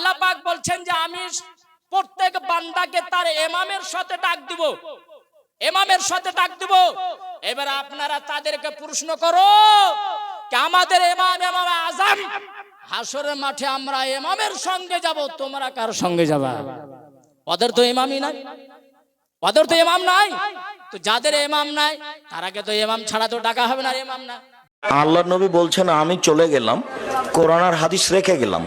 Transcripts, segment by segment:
আল্লাহ পাক বলছেন যে আমি প্রত্যেক বান্দাকে তার এমামের সাথে ডাক দিব। এমামের সাথে ডাক দিব। এবার আপনারা তাদেরকে প্রশ্ন করো আমাদের এমাম এমাম আজম, হাসরের মাঠে আমরা এমামের সঙ্গে যাব, তোমরা কার সঙ্গে যাবা? ওদের তো ইমামই নাই। ওদের তো ইমাম নাই। তো যাদের ইমাম নাই, তারাকে তো ইমাম ছাড়া তো ডাকা হবে না ইমাম না। আল্লাহ নবী বলছেন, আমি চলে গেলাম, কোরআন আর হাদিস রেখে গেলাম।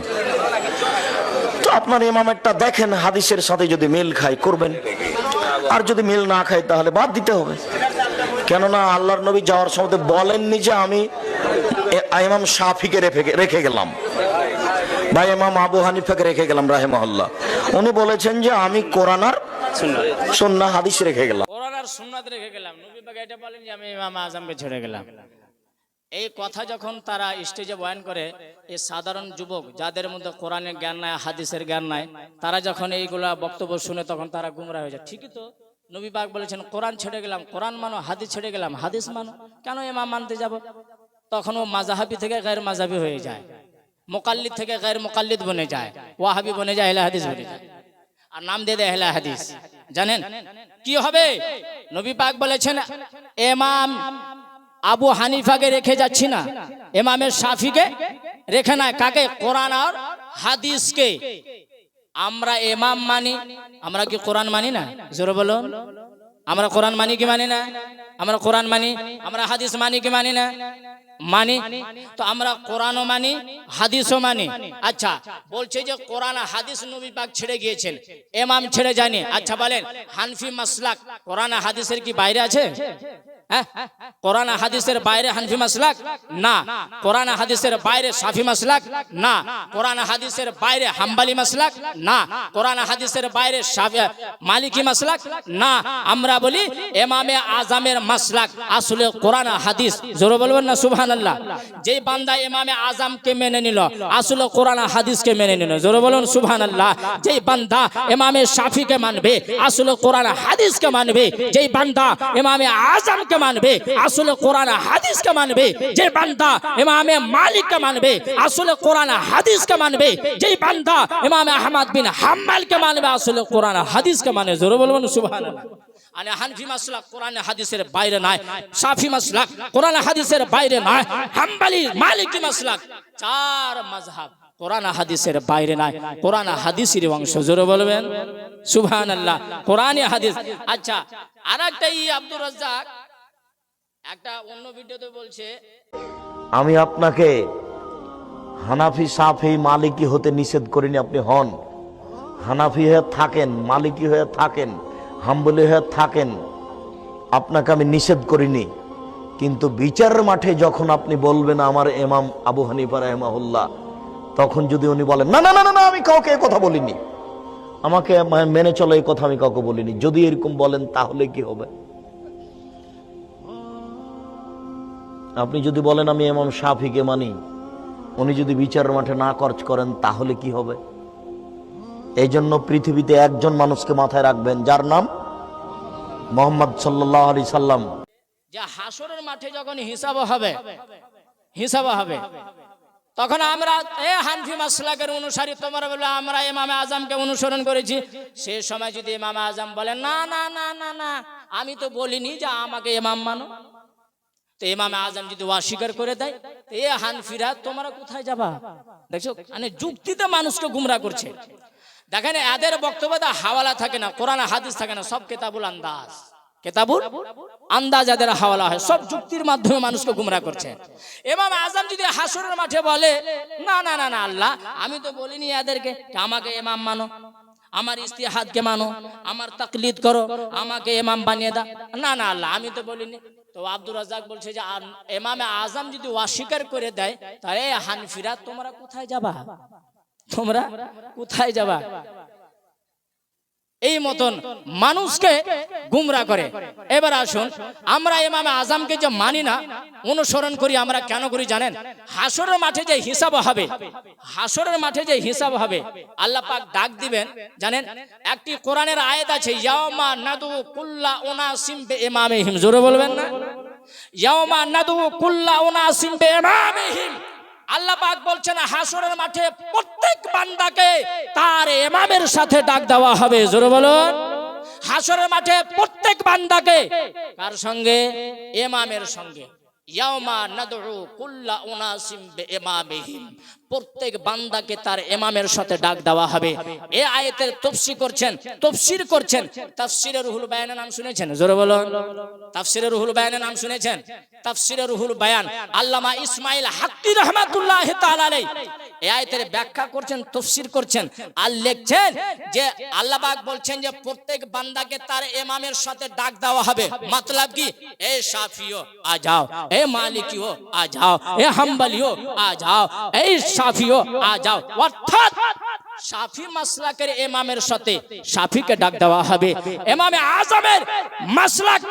আপনার ইমামেরটা দেখেন, হাদিসের সাথে যদি মিল খায়, করবেন। আর যদি মিল না খায়, তাহলে বাদ দিতে হবে। কেননা আল্লাহর নবী যাওয়ার সময় বলেননি যে আমি ইমাম শাফিকে রেখে গেলাম। বা ইমাম আবু হানিফাকে রেখে গেলাম রাহেমহল্লা উনি বলেছেন যে আমি কোরআন আর সন্না হাদিস রেখে গেলাম। কোরআন আর সুন্নাত রেখে গেলাম। নবী এটা বলেন যে আমি ইমাম আজমকে ছেড়ে গেলাম। এই কথা যখন তারা স্টেজে বয়ান করে এই সাধারণ যুবক যাদের মধ্যে কোরআনের জ্ঞান নাই, হাদিসের জ্ঞান নাই, তারা যখন এইগুলা বক্তব্য শুনে তখন তারা গুমরা হয়ে যায়। ঠিকই তো? নবী পাক বলেছেন, কোরআন ছেড়ে গেলাম, কোরআন মানো, হাদিস ছেড়ে গেলাম, হাদিস মানো। কেন ইমাম মানতে যাব? তখন ও মাজাহাবি থেকে গায়ের মাজাবি হয়ে যায়। মোকাল্লিদ থেকে গায়ের মোকাল্লিদ বনে যায়। ওয়াহাবি বনে যায় এলা হাদিস বনে যায়। আর নাম দিয়ে দেয় এলা হাদিস জানেন? কি হবে? নবী পাক বলেছেন এমাম আবু হানিফাকে রেখে যাচ্ছি না। এমামের শাফিকে রেখে না। কাকে? কোরআন আর হাদিসকে। আমরা এমাম মানি। আমরা কি কোরআন মানি না? জোরে বলুন আমরা কোরআন মানি কি মানি না? আমরা কোরআন মানি। আমরা হাদিস মানি কি মানি না? মানি। তো আমরা কোরআনও মানি, হাদিসও মানি। আচ্ছা বলছে যে কোরআন হাদিস নবী পাক ছেড়ে গিয়েছেন। এমাম ছেড়ে জানি আচ্ছা বলেন, হানফি মাসলাক কোরআন হাদিসের কি বাইরে আছে? হাদিসের বাইরে হানফি মাসলাক? না। কোরআন, হাদিসের বাইরে সাফি মাসলাক? না। হাদিসের বাইরে হাম্বালি মাসলাক? না। হাদিসের বাইরে মালিকি মাসলাক? না। আমরা বলি এমামে আজামের মাসলাক। আসলে কোরআন, হাদিস, জোরে বলবেন না? সুবহানাল্লাহ। যেই বান্দা এমামে আজমকে মেনে নিল, আসলে কোরআন, হাদিসকে মেনে নিল। জোরে বলুন, সুবহানাল্লাহ। যেই বান্দা এমামে শাফিকে মানবে, আসলে কোরআন, হাদিসকে মানবে। যেই বান্দা এমামে আজমকে মানবে, আসলে কোরআন আর হাদিসকে মানবে, যে বান্দা ইমামে মালিককে মানবে, আসলে কোরআন আর হাদিসকে মানবে, যেই বান্দা ইমামে আহমদ বিন হাম্মালকে মানবে, আসলে কোরআন আর হাদিসকে মানে জোরে বলবেন সুবহানাল্লাহ। মানে হানফি কোরআন হাদিস আচ্ছা আরেকটা ই আব্দুর রাজ্জাক একটা অন্য ভিডিওতে বলছে, আমি আপনাকে হানাফি, সাফি, মালিকি হতে নিষেধ করিনি, আপনি হন। হানাফি হয়ে থাকেন, মালিকি হয়ে থাকেন, হাম্বলি হয়ে থাকেন, আপনাকে আমি নিষেধ করিনি। কিন্তু বিচারের মাঠে যখন আপনি বলবেন আমার এমাম আবু হানিফা রহমাহুল্লাহ, তখন যদি উনি বলেন, না না না না আমি কাউকে কথা বলিনি। আমাকে মেনে চলো এই কথা আমি কাউকে বলিনি। যদি এরকম বলেন তাহলে কি হবে? আপনি যদি বলেন আমি এমাম শাফিকে মানি, উনি যদি বিচারের মাঠে না খরচ করেন, তাহলে কি হবে? এই জন্য পৃথিবীতে একজন মানুষকে মাথায় রাখবেন, যার নাম মোহাম্মদ সাল্লাহ আলি সাল্লাম। যে হাসরের মাঠে যখন হিসাব হবে হিসাব হবে, তখন আমরা, এ হানফি মাসলাকের অনুসারী, তোমরা বলে, আমরা ইমামে আজমকে অনুসরণ করেছি। সে সময় যদি ইমামে আজম বলে, না না না না না, আমি তো বলিনি যে আমাকে ইমাম মানো। তো ইমামে আজম যদি অস্বীকার করে দেয়, এ হানফিরা, তোমরা কোথায় যাবা? দেখছ? মানে যুক্তিতে মানুষকে গুমরা করছে। দেখেন, এদের বক্তব্যটা হাওয়ালা থাকে না, কোরআন, হাদিস থাকে না, সব কেতাবুল আন্দাজ। কেতাবুল আন্দাজ এদের হাওয়ালা হয়, সব যুক্তির মাধ্যমে মানুষকে গুমরা করছে। এমাম আজম যদি হাসরের মাঠে বলে, না না না না, আল্লাহ, আমি তো বলিনি এদেরকে আমাকে এমাম মানো, আমার ইস্তিহাদকে মানো, আমার তাকলিদ করো, আমাকে এমাম বানিয়ে দাও। না না, আল্লাহ, আমি তো বলিনি। তো আব্দুর রাজাক বলছে যে এমামে আজম যদি অস্বীকার করে দেয়, তাহলে হানফিরা তোমরা কোথায় যাবা? তোমরা কোথায় যাবা? এই মতন মানুষকে গুমরা করে। এবার আসুন, আমরা ইমামে আজমকে যে মানি না, অনুসরণ করি আমরা কেন করি জানেন? হাসরের মাঠে যে হিসাব হবে, হাসরের মাঠে যে হিসাব হবে, আল্লাহ পাক ডাক দিবেন, জানেন? একটি কোরআনের আয়াত আছে, ইয়াওমা নাদু কুল্লা উনাসিম বে ইমামিহিম জোরে বলবেন না? ইয়াওমা নাদু কুল্লা উনাসিম বে ইমামিহিম আল্লাহ পাক বলছেন, হাসরের মাঠে প্রত্যেক বান্দাকে তার এমামের সাথে ডাক দেওয়া হবে। জোরে বলুন। হাসরের মাঠে প্রত্যেক বান্দাকে কার সঙ্গে? এমামের সঙ্গে। ইয়াউমা নাদউ কুল্লা উনাসিম প্রত্যেক বান্দাকে তার ইমামের সাথে ডাক দেওয়া হবে। এ আয়াতের তাফসীর করছেন তাফসীর করছেন। তাফসীরের রুহুল বায়ানের নাম শুনেছেন? জোরে বলুন। তাফসীরের রুহুল বায়ানের নাম শুনেছেন? তাফসীরের রুহুল বায়ান, আল্লামা ইসমাইল হাক্কি রহমাতুল্লাহ তাআলা আলাইহি। এই ব্যাখ্যা করছেন, তাফসীর করছেন। আর লিখছেন যে আল্লাহ বলছেন যে প্রত্যেক বান্দাকে তার ইমামের সাথে ডাক দেওয়া হবে। মতলব কি? এ সাফিও আ যাও। এ মালিকিও আ যাও এ হাম্বলিও আ যাও এই শাফিও আ যাও অর্থাৎ শাফি মাসলাকের ইমামের সাথে শাফিকে ডাক দেওয়া হবে ইমামে আজমের মাসলাক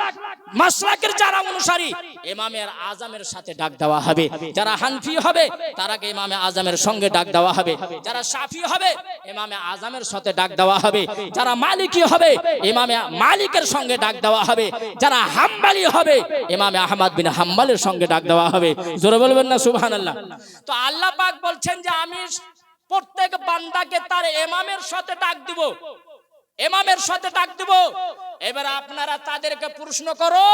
মাসলাকের যারা অনুসারী, ইমামের আজমের সাথে ডাক দেওয়া হবে। যারা হানফি হবে, তারাকে ইমামে আজমের সঙ্গে ডাক দেওয়া হবে। যারা সাফি হবে, ইমামে আজমের সাথে ডাক দেওয়া হবে। যারা মালিকি হবে, ইমামে মালিকের সঙ্গে ডাক দেওয়া হবে। যারা হাম্বালি হবে, ইমামে আহমদ বিন হাম্বালের সঙ্গে ডাক দেওয়া হবে। জোরে বলবেন না, সুবহানাল্লাহ। তো আল্লাহ পাক বলছেন যে আমি প্রত্যেক বান্দাকে তার ইমামের সাথে ডাক দিব। ইমামের সাথে ডাক দেব। এবার আপনারা তাদেরকে প্রশ্ন করো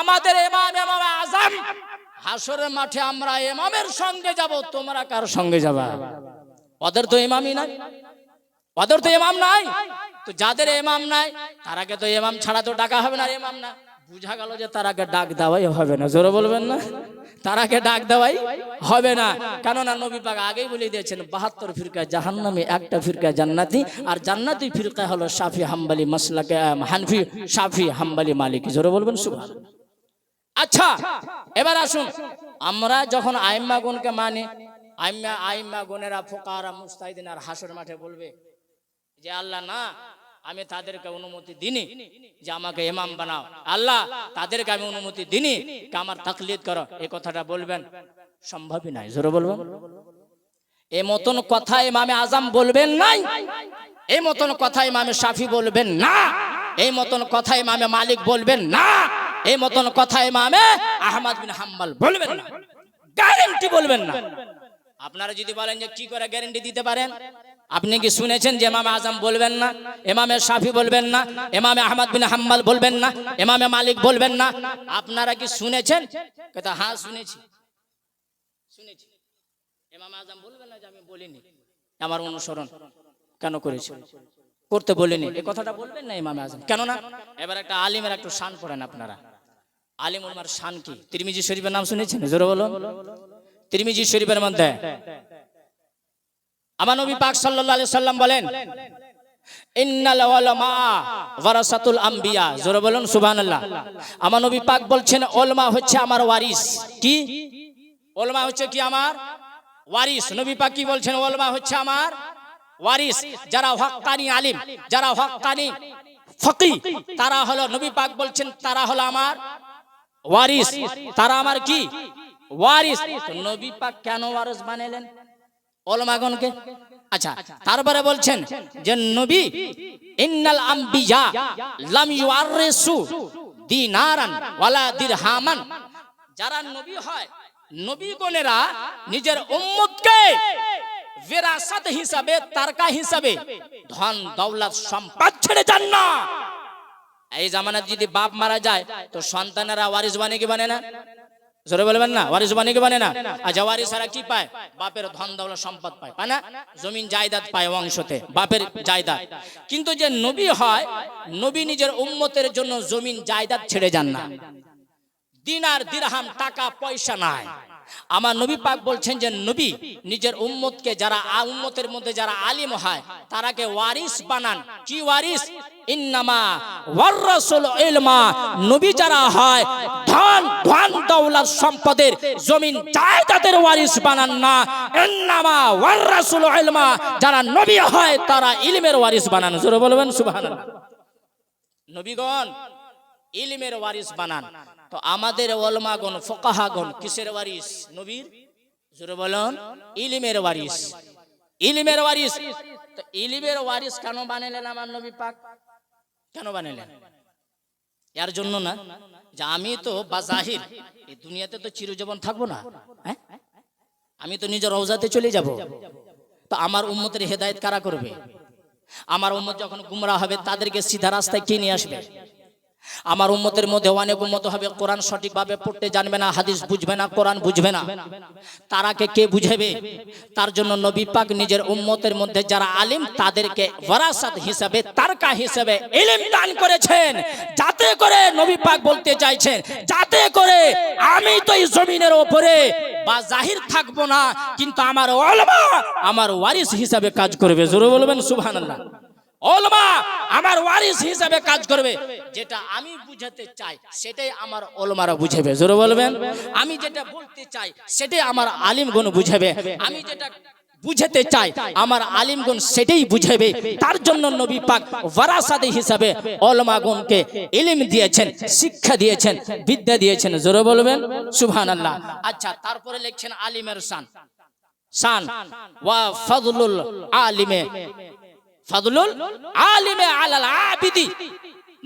আমাদের এমাম এমাম আজম হাসরের মাঠে আমরা এমামের সঙ্গে যাব, তোমরা কার সঙ্গে যাবা? ওদের তো এমামই নাই। ওদের তো এমাম নাই। তো যাদের এমাম নাই, তার আগে তো এমাম ছাড়া তো ডাকা হবে না এমাম না। বুঝা গেল যে তারাকে ডাক দেওয়াই হবে না। জোরে বলবেন না? তারাকে ডাক দেওয়াই হবে না। কেননা নবী পাক আগেই বলে দিয়েছেন, বাহাত্তর ফিরকা জাহান্নামে, একটা ফিরকা জান্নাতি, আর জান্নাতি ফিরকা হলো শাফি হাম্বালি মাসলাকে হানফি, শাফি হাম্বালি মালিক। জোরে বলবেন সুবহান আচ্ছা এবার আসুন। আমরা যখন আইম্মা গুনকে মানি, আইম্মা আইম্মা গুনেরা ফোকারা, মুস্তাহিদিন আর হাসর মাঠে বলবে যে, আল্লাহ না আমি তাদেরকে অনুমতি দিনি যে আমাকে ইমাম বানাও। আল্লাহ, তাদেরকে আমি অনুমতি দিনি আমার তাকলিদ করো। এই কথাটা বলবেন? সম্ভবই নাই। জোরে বলবেন এই মতন কথা ইমামে আজম বলবেন নাই? এই মতন কথা ইমামে শাফি বলবেন না? এই মতন কথা ইমামে মালিক বলবেন না? এই মতন কথা ইমামে আহমদ বিন হাম্বল বলবেন না? গ্যারেন্টি বলবেন না। আপনারা যদি বলেন যে কি করে গ্যারেন্টি দিতে পারেন? আপনি কি শুনেছেন যে ইমামে আজম বলবেন না? ইমামে শাফি বলবেন না? এমামে আহমদ বিন হাম্বল বলবেন না? ইমামে মালিক বলবেন না? আপনারা কি শুনেছেন? কথা হ্যাঁ শুনেছি। শুনেছি। ইমাম আজম বলবেন না যে আমি বলিনি? আমার অনুসরণ কেন করেছি করতে বলিনি? এই কথাটা বলবেন না ইমাম আজম? কেন না এবার একটা আলিমের একটু শান পড়েন আপনারা। আলিম উলমার শান কি? তিরমিজি শরীফের নাম শুনেছেন? জোরে বলো তিরমিজি শরীফের মধ্যে আমার নবী পাক সাল্লাল্লাহু আলাইহি সাল্লাম বলেন জোরে বলুন, সুবহানাল্লাহ। আমার নবী পাক বলছেন ওলমা হচ্ছে আমার ওয়ারিস। কি? ওলমা হচ্ছে কি আমার? ওয়ারিস। নবী পাক কি বলছেন? ওলমা হচ্ছে আমার ওয়ারিস। যারা হক্কানি আলিম, যারা হক্কানি ফকি, তারা হলো, নবী পাক বলছেন, তারা হলো আমার ওয়ারিস। তারা আমার কি? ওয়ারিস। নবী পাক কেন ওয়ারিস বানালেন ওলমাগণকে আচ্ছা তারপরে বলছেন যে নবী, ইন্নাল আম্বিয়া লাম ইউআররিসু দিনারান ওয়ালা দিরহামান। যারা নবী হয়, নবীগণেরা নিজের উম্মতকে বিরাসত হিসাবে, তারকা হিসাবে ধন, দৌলত, সম্পদ ছেড়ে যান না। এই জামানাত যদি বাপ মারা যায়, তো সন্তানেরা ওয়ারিস বানে কি বানে না? জোরে বলবেন না? ওয়ারিস বানি কি বানে না? আচ্ছা ওয়ারিসারা কি পায়? বাপের ধন দৌলত সম্পদ পায় পায় না? জমিন জায়দাদ পায় অংশতে, বাপের জায়দাদ। কিন্তু যে নবী হয়, নবী নিজের উম্মতের জন্য জমিন জায়দাদ ছেড়ে যান না। দিনার দিরহাম টাকা পয়সা নাই। আমার নবী পাক বলছেন যে, নবী, নিজের উম্মতকে যারা উম্মতের মধ্যে যারা আলিম হয়, তারাকে ওয়ারিস বানান। কি ওয়ারিস? ইন্নামা ওয়াররাসুল ইলমা। নবী যারা হয়, ধন ধন দৌলত সম্পদের জমিন জায়দাদের ওয়ারিস বানান না। ইন্নামা ওয়াররাসুল ইলমা। যারা নবী হয়, তারা ইলমের ওয়ারিস বানান। জোরে বলবেন, সুবহানাল্লাহ। নবীগণ, ইলমের ওয়ারিস বানান। তো আমাদের ওলমাগণ ফকাহাগণ, কিসের ওয়ারিস? নবীর? জোরে বলুন, ইলিমের ওয়ারিস। ইলমের ওয়ারিস? তো ইলিমের ওয়ারিস কেন বানালেন আমার নবী পাক? কেন বানালেন এর জন্য না, যে আমি তো বাজাহির, এই দুনিয়াতে তো চিরজীবন থাকব না হ্যাঁ? আমি তো নিজের রওজাতে চলে যাব। তো আমার উম্মতের হেদায়েত কারা করবে? আমার উম্মত যখন গুমরা হবে, তাদেরকে সিধা রাস্তায় কে নিয়ে আসবে? আমার উম্মতের মধ্যে অনেক উম্মত হবে, কোরআন সঠিকভাবে পড়তে জানবে না, হাদিস বুঝবে না, কোরআন বুঝবে না। তারাকে কে বুঝাবে? তার জন্য নবী পাক নিজের উম্মতের মধ্যে যারা আলিম, তাদেরকে ওয়ারাসাত হিসাবে, তারকা হিসাবে ইলম দান করেছেন। যাতে করে নবী পাক বলতে চাইছেন, যাতে করে আমি তো এই জমিনের ওপরে বা জাহির থাকব না, কিন্তু আমার আমার ওয়ারিস হিসাবে কাজ করবে। জোরে বলবেন, সুবহানাল্লাহ। ওলমা, আমার ওয়ারিস হিসাবে কাজ করবে। যেটা আমি বুঝাতে চাই, সেটাই আমার ওলমারা বুঝাবে। জোরে বলবেন? আমি যেটা বলতে চাই, সেটাই আমার আলিমগণ বুঝাবে। আমি যেটা বুঝাতে চাই, আমার আলিমগণ সেটাই বুঝাবে। তার জন্য নবী পাক ওয়ারাসাদি হিসাবে ওলমাগণকে ইলম দিয়েছেন, শিক্ষা দিয়েছেন, বিদ্যা দিয়েছেন। জোরে বলবেন? সুবহানাল্লাহ। আচ্ছা তারপরে লিখছেন আলিমের শান। শান। ওয়া ফাদলুল আলিমে। ফাদলুল আলিমে আলাল আবিদি।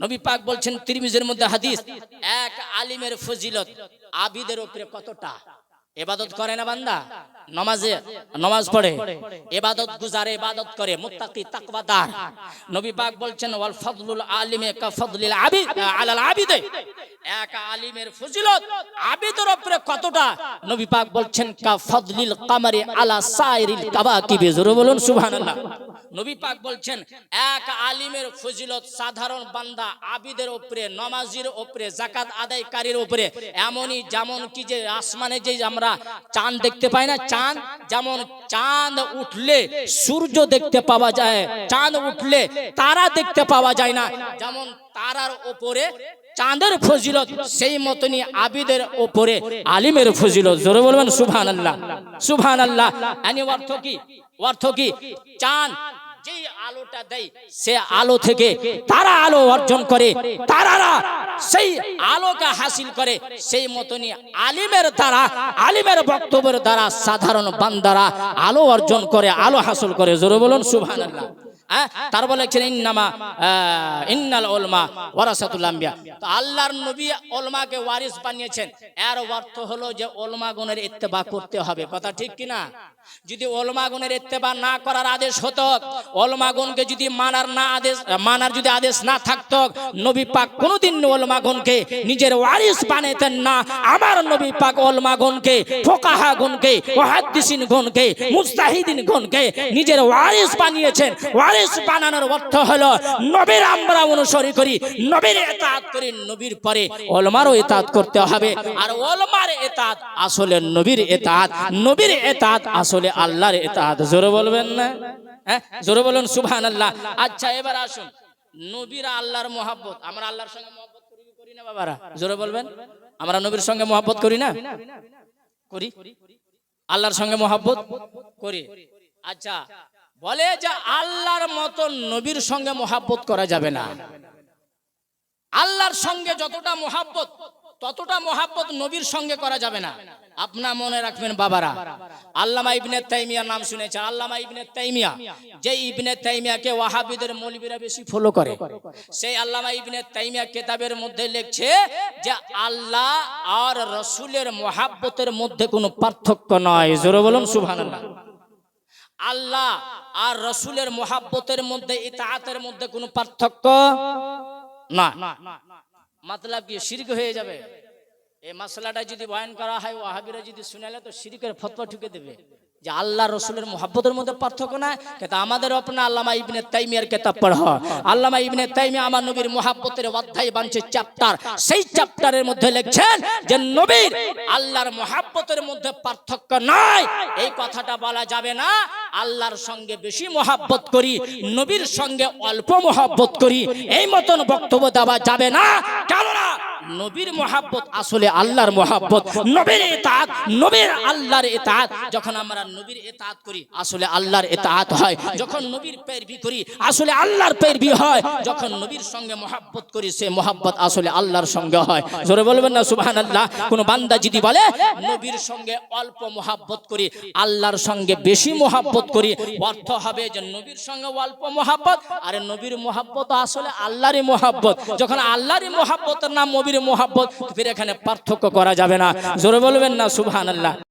নবী পাক বলছেন তিরমিজের মধ্যে হাদিস, এক আলিমের ফজিলত আবিদের উপরে কতটা? এবাদত করে না বান্দা? নমাজে নমাজ পড়ে। এবাদত গুজারে এবাদত করে মুত্তাকি তাকওয়াদার। নবী পাক বলছেন ওয়াল ফাদলুল আলিমে কা ফাদলিল আবিদ। আলাল আবিদে। এক আলিমের ফজিলত আবিদের উপরে কতটা? নবী পাক বলছেন কা ফাদলিল কামারি আলা সাইরিল কাবাকিবে জোরে বলুন সুবহানাল্লাহ। নবী পাক বলছেন এক আলিমের ফজিলত সাধারণ বান্দা আবিদের উপরে নমাজির উপরে জাকাত আদায়কারীর উপরে এমনই যেমন কি যে আসমানে যে আমরা চাঁদ দেখতে পাই না। চাঁদ যেমন চাঁদ উঠলে সূর্য দেখতে পাওয়া যায়, চাঁদ উঠলে তারা দেখতে পাওয়া যায় না। যেমন তারার উপরে চাঁদের ফজিলত সেই মতনই আবিদের উপরে আলিমের ফজিলত। জোরে বলবেন সুবহান আল্লাহ সুবহান আল্লাহ অর্থ কি? অর্থ কি? চাঁদ যে আলোটা দেয়, সে আলো থেকে তারা আলো অর্জন করে। তারারা সেই আলোকে হাসিল করে। সেই মতনই আলিমের দ্বারা, আলিমের বক্তব্যের দ্বারা সাধারণ বান্দারা আলো অর্জন করে, আলো হাসিল করে। জোরে বলুন, সুবহানাল্লাহ। হ্যাঁ? তার বলে লিখছেন, ইন্নামা ইন্নাল ওলমা ওয়ারাসাতুল আম্বিয়া। তো আল্লাহর নবী ওলমাকে ওয়ারিস বানিয়েছেন। এর অর্থ হলো যে ওলমাগণের ইত্তেবা করতে হবে। কথা ঠিক কিনা যদি ওলমাগণের ইত্তেবা না করার আদেশ হতো ওলমাগণকে যদি মানার না আদেশ, মানার যদি আদেশ না থাকতো, নবী পাক কোনোদিন ওলমাগণকে নিজের ওয়ারিস বানাতেন না। আমার নবী পাক ওলমাগণকে ফোকাহা গণকে ওহাদ্দিসিন গণকে মুস্তাহিদিন গণকে নিজের ওয়ারিস বানিয়েছেন। ওয়ারিস বানানোর অর্থ হলো নবীর আমরা অনুসরণ করি, নবীর এতাত করি, নবীর পরে ওলমারও এতাত করতে হবে। আর ওলমার এতাত আসলে নবীর এতাত নবীর এতাত আসলে আল্লাহর এতাত। জোরে বলবেন না? হ্যাঁ? জোরে বলুন সুবহান আল্লাহ আচ্ছা এবার আসুন। নবীর আল্লাহর মোহাব্বত। আমরা আল্লাহর সঙ্গে মোহাব্বত করি না বাবারা? জোরে বলবেন। আমরা নবীর সঙ্গে মোহাব্বত করি না? করি। আল্লাহর সঙ্গে মোহাব্বত করি। আচ্ছা বলে যে আল্লাহর মতো নবীর সঙ্গে মোহাব্বত করা যাবে না। আল্লাহর সঙ্গে যতটা মোহাব্বত, ততটা মোহাব্বত নবীর সঙ্গে করা যাবে না। আপনার মনে রাখবেন বাবারা, আল্লামা ইবনে তাইমিয়ার নাম শুনেছে। আল্লামা ইবনে তাইমিয়া, যে ইবনে তাইমিয়াকে ওয়াহাবিদের মৌলবীরা বেশি ফলো করে, সেই আল্লামা ইবনে তাইমিয়া কেতাবের মধ্যে লিখছে যে আল্লাহ আর রসুলের মোহাব্বতের মধ্যে কোনো পার্থক্য নয়। জোরে বলুন, সুবহানাল্লাহ। আল্লাহ আর রসুলের মোহাব্বতের মধ্যে ইতাহাতের মধ্যে কোনো পার্থক্য না। মতলব কি শির্ক হয়ে যাবে? এই মশলাটা যদি বয়ন করা হয়, ওয়াহাবিরা যদি শুনালে তো শিরিকের ফতোয়া ঠুকে দেবে। যে আল্লাহ রসুলের মোহাব্বতের মধ্যে পার্থক্য না কিন্তু আমাদের আপনার আল্লামা ইবনে তাইমিয়ার কেতাব পড়া আল্লামা ইবনে তাইমিয়া আমার নবীর মোহাব্বতের অধ্যায় বানছে চ্যাপ্টার সেই চ্যাপ্টারের মধ্যে লিখছেন যে নবীর আল্লাহর মোহাব্বতের মধ্যে পার্থক্য নাই। এই কথাটা বলা যাবে না, আল্লাহর সঙ্গে বেশি মোহাব্বত করি, নবীর সঙ্গে অল্প মোহাব্বত করি, এই মতন বক্তব্য দেওয়া যাবে না। কেননা নবীর মোহাব্বত, আসলে আল্লাহর মোহাব্বত। নবীর এতাত, নবীর আল্লাহর এতাত। যখন আমরা নবীর এতাত করি, আসলে আল্লাহর এতাত হয়। যখন নবীর পেরবি করি, আসলে আল্লাহর পেরবি হয়। যখন নবীর সঙ্গে মোহাব্বত করি, সে মোহাব্বত আসলে আল্লাহর সঙ্গে হয়। জোরে বলবেন না, সুবহানাল্লাহ? কোন বান্দা যদি বলে, নবীর সঙ্গে অল্প মোহাব্বত করি, আল্লাহর সঙ্গে বেশি মোহাব্বত করি, অর্থ হবে যে নবীর সঙ্গে অল্প মোহাব্বত। আর নবীর মোহাব্বত আসলে আল্লাহরই মোহাব্বত। যখন আল্লাহরই মোহাব্বতের নাম নবীর মোহাব্বত ফির এখানে পার্থক্য করা যাবে না। জোরে বলবেন না সুবহানাল্লাহ।